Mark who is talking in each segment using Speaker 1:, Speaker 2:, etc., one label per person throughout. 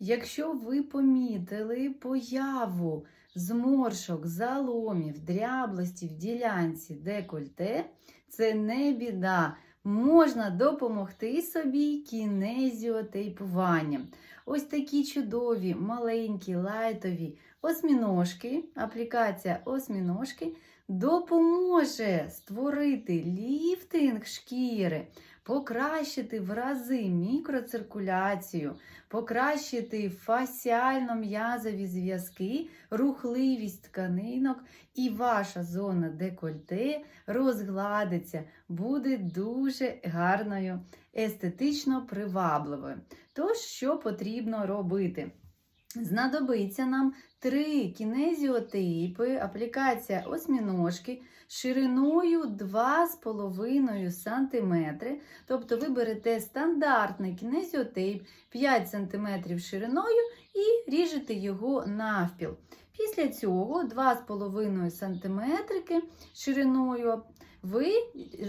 Speaker 1: Якщо ви помітили появу зморшок, заломів, дряблості в ділянці декольте, це не біда. Можна допомогти собі кінезіотейпуванням. Ось такі чудові, маленькі, лайтові осьміножки, аплікація осьміножки допоможе створити ліфтинг шкіри, покращити в рази мікроциркуляцію, покращити фасіально-м'язові зв'язки, рухливість тканинок, і ваша зона декольте розгладиться, буде дуже гарною, естетично привабливою. Тож, що потрібно робити? Знадобиться нам три кінезіотейпи, аплікація осьміножки шириною 2,5 см. Тобто ви берете стандартний кінезіотейп 5 см шириною і ріжете його навпіл. Після цього 2,5 см шириною ви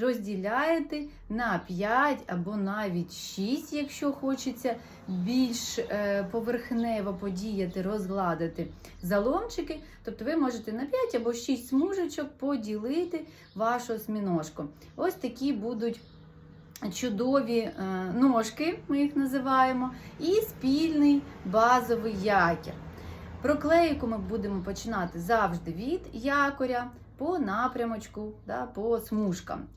Speaker 1: розділяєте на 5 або навіть 6, якщо хочеться більш е, поверхнево подіяти, розгладити заломчики. Тобто ви можете на 5 або 6 смужечок поділити вашу осьміножку. Ось такі будуть чудові е, ножки, ми їх називаємо, і спільний базовий якір. Проклейку ми будемо починати завжди від якоря по напрямочку, да, по смужкам.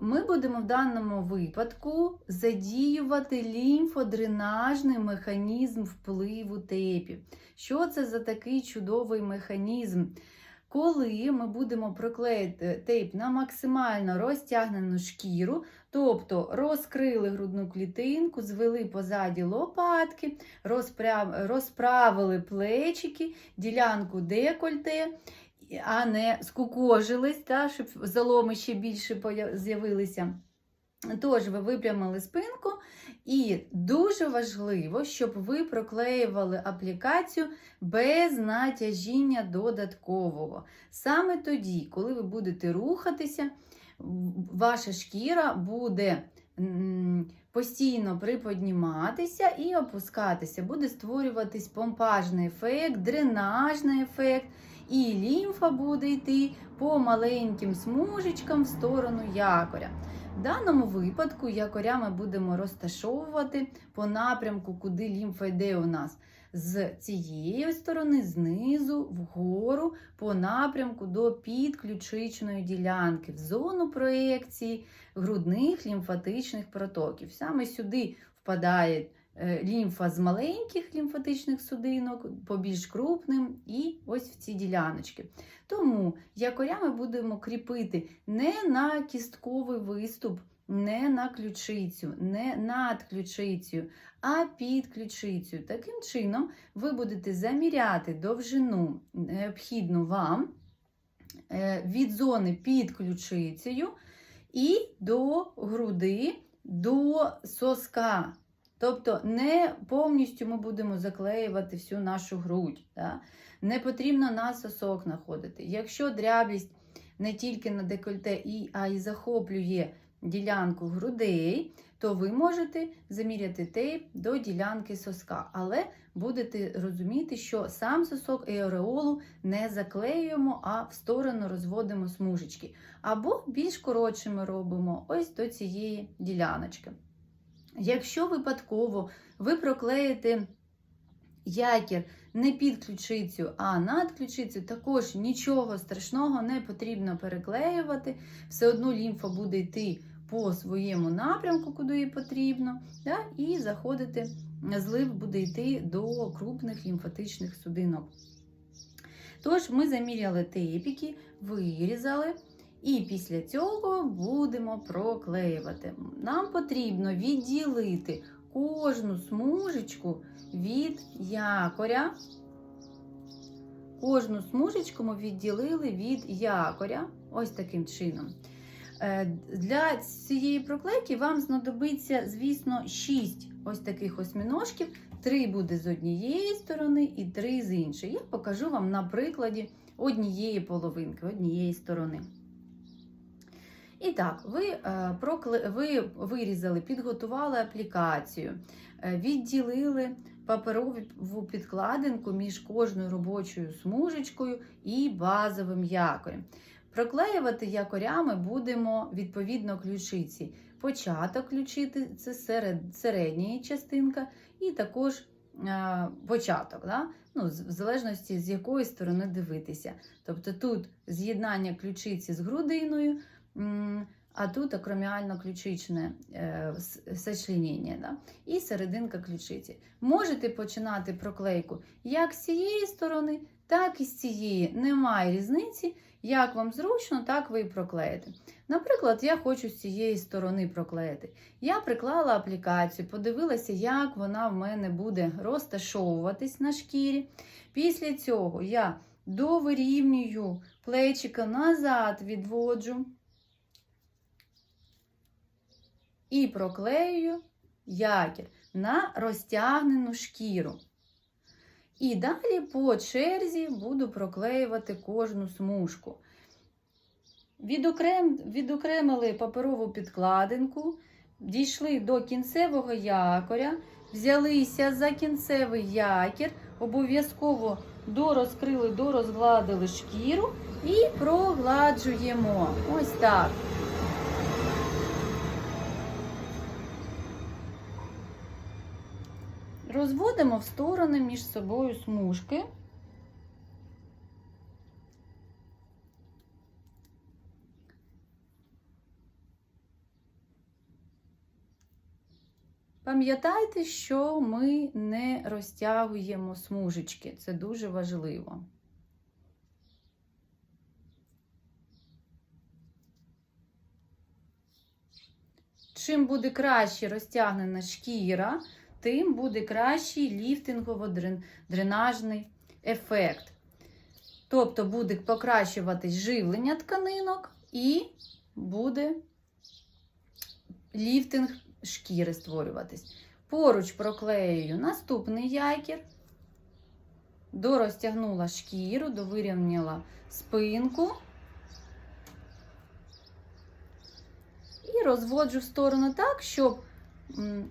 Speaker 1: Ми будемо в даному випадку задіювати лімфодренажний механізм впливу тепів. Що це за такий чудовий механізм? Коли ми будемо проклеїти тейп на максимально розтягнену шкіру, тобто розкрили грудну клітинку, звели позаді лопатки, розправили плечики, ділянку декольте, а не скукожились, та, щоб заломи ще більше з'явилися. Тож ви випрямили спинку, і дуже важливо, щоб ви проклеювали аплікацію без натяжіння додаткового. Саме тоді, коли ви будете рухатися, ваша шкіра буде постійно приподніматися і опускатися, буде створюватись помпажний ефект, дренажний ефект, і лімфа буде йти по маленьким смужечкам в сторону якоря. В даному випадку якоря ми будемо розташовувати по напрямку, куди лімфа йде у нас. З цієї сторони, знизу, вгору, по напрямку до підключичної ділянки, в зону проекції грудних лімфатичних протоків. Саме сюди впадає лімфа з маленьких лімфатичних судинок по більш крупним і ось в ці діляночки. Тому якоря ми будемо кріпити не на кістковий виступ, не на ключицю, не над ключицею, а під ключицею. Таким чином, ви будете заміряти довжину необхідну вам е, від зони під ключицею і до груди, до соска. Тобто не повністю ми будемо заклеювати всю нашу грудь. Да? Не потрібно на сосок знаходити. Якщо дряблість не тільки на декольте, а й захоплює ділянку грудей, то ви можете заміряти тейп до ділянки соска. Але будете розуміти, що сам сосок і ореолу не заклеюємо, а в сторону розводимо смужечки. Або більш коротшими робимо ось до цієї діляночки. Якщо випадково ви проклеїте якір не під ключицю, а над ключицю, також нічого страшного не потрібно переклеювати. Все одно лімфа буде йти по своєму напрямку, куди їй потрібно, да, і заходити, злив буде йти до крупних лімфатичних судинок. Тож, ми заміряли тепіки, вирізали. І після цього будемо проклеювати. Нам потрібно відділити кожну смужечку від якоря. Кожну смужечку ми відділили від якоря, ось таким чином. Е, Для цієї проклейки вам знадобиться, звісно, 6 ось таких осьміножків. Три буде з однієї сторони і три з іншої. Я покажу вам на прикладі однієї половинки, однієї сторони. І так, ви, е, ви вирізали, підготували аплікацію, е, відділили паперову підкладинку між кожною робочою смужечкою і базовим якорем. Проклеювати якорями будемо відповідно ключиці. Початок ключити це серед, середня частинка, і також е, початок, да? ну, в залежності з якої сторони дивитися. Тобто тут з'єднання ключиці з грудиною, а тут акроміально-ключичне е, сочленіння, да? і серединка ключиці. Можете починати проклейку як з цієї сторони, так і з цієї. Немає різниці. Як вам зручно, так ви і проклеїте. Наприклад, я хочу з цієї сторони проклеїти. Я приклала аплікацію, подивилася, як вона в мене буде розташовуватись на шкірі. Після цього я довирівнюю плечика назад відводжу і проклеюю якір на розтягнену шкіру. І далі по черзі буду проклеювати кожну смужку. Відокрем... Відокремили паперову підкладинку, дійшли до кінцевого якоря, взялися за кінцевий якір, обов'язково дорозкрили, дорозгладили шкіру і прогладжуємо. Ось так. Розводимо в сторони між собою смужки. Пам'ятайте, що ми не розтягуємо смужечки. Це дуже важливо. Чим буде краще розтягнена шкіра, тим буде кращий ліфтингово-дренажний ефект. Тобто буде покращуватись живлення тканинок і буде ліфтинг шкіри створюватись. Поруч проклеюю наступний якір, дорозтягнула шкіру, довирівняла спинку. І розводжу в сторону так, щоб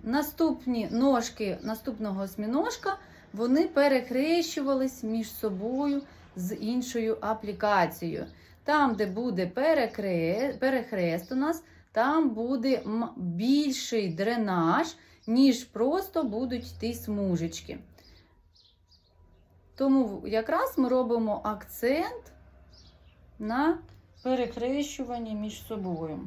Speaker 1: наступні ножки наступного осьміножка вони перехрещувались між собою з іншою аплікацією. Там, де буде перекре... перехрест у нас, там буде більший дренаж, ніж просто будуть йти смужечки. Тому якраз ми робимо акцент на перехрещуванні між собою.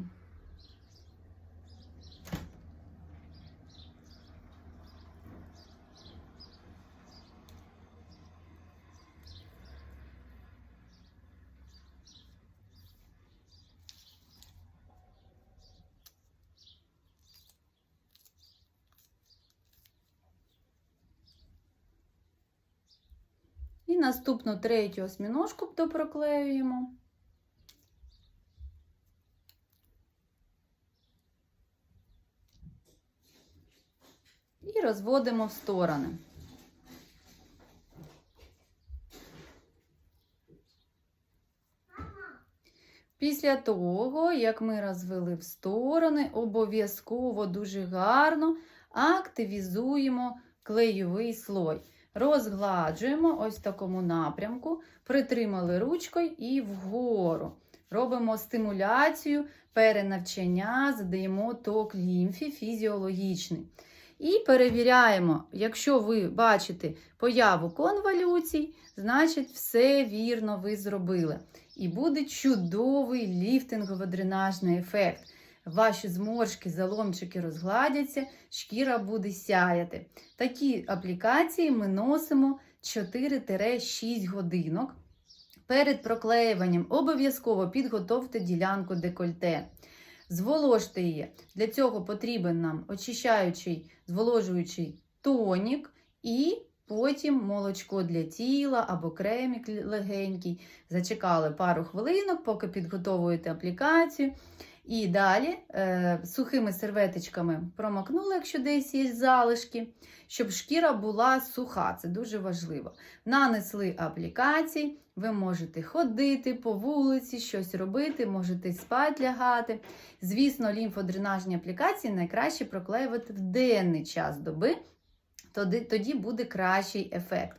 Speaker 1: І наступну третю осьміножку допроклеюємо. І розводимо в сторони. Після того, як ми розвели в сторони, обов'язково дуже гарно активізуємо клейовий слой. Розгладжуємо ось в такому напрямку, притримали ручкою і вгору. Робимо стимуляцію, перенавчання, задаємо ток лімфі фізіологічний. І перевіряємо, якщо ви бачите появу конволюцій, значить все вірно ви зробили. І буде чудовий ліфтингово-дренажний ефект. Ваші зморшки, заломчики розгладяться, шкіра буде сяяти. Такі аплікації ми носимо 4-6 годинок. Перед проклеюванням обов'язково підготовте ділянку декольте. Зволожте її. Для цього потрібен нам очищаючий, зволожуючий тонік і потім молочко для тіла або кремік легенький. Зачекали пару хвилинок, поки підготовуєте аплікацію. І далі е, сухими серветочками промокнули, якщо десь є залишки, щоб шкіра була суха. Це дуже важливо. Нанесли аплікації, ви можете ходити по вулиці, щось робити, можете спати лягати. Звісно, лімфодренажні аплікації найкраще проклеювати в денний час доби. тоді, тоді буде кращий ефект.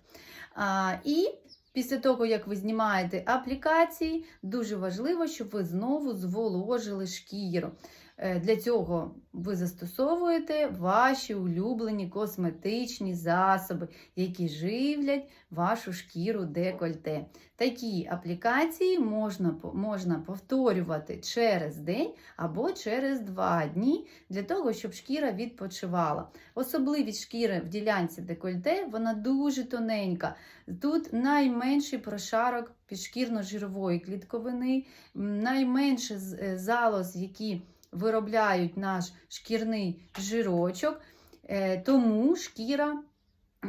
Speaker 1: А, і після того, як ви знімаєте аплікації, дуже важливо, щоб ви знову зволожили шкіру. Е, Для цього ви застосовуєте ваші улюблені косметичні засоби, які живлять вашу шкіру декольте. Такі аплікації можна, можна повторювати через день або через два дні для того, щоб шкіра відпочивала. Особливість шкіри в ділянці декольте, вона дуже тоненька. Тут найменший прошарок підшкірно-жирової клітковини, найменше е, залоз, які виробляють наш шкірний жирочок, Е, тому шкіра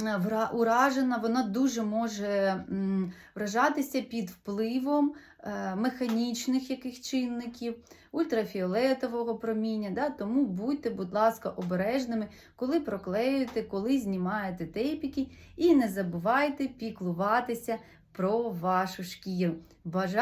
Speaker 1: е, уражена, вона дуже може вражатися під впливом е, механічних яких чинників, ультрафіолетового проміння. Да? Тому будьте, будь ласка, обережними, коли проклеюєте, коли знімаєте тейпіки, і не забувайте піклуватися про вашу шкіру. Бажаю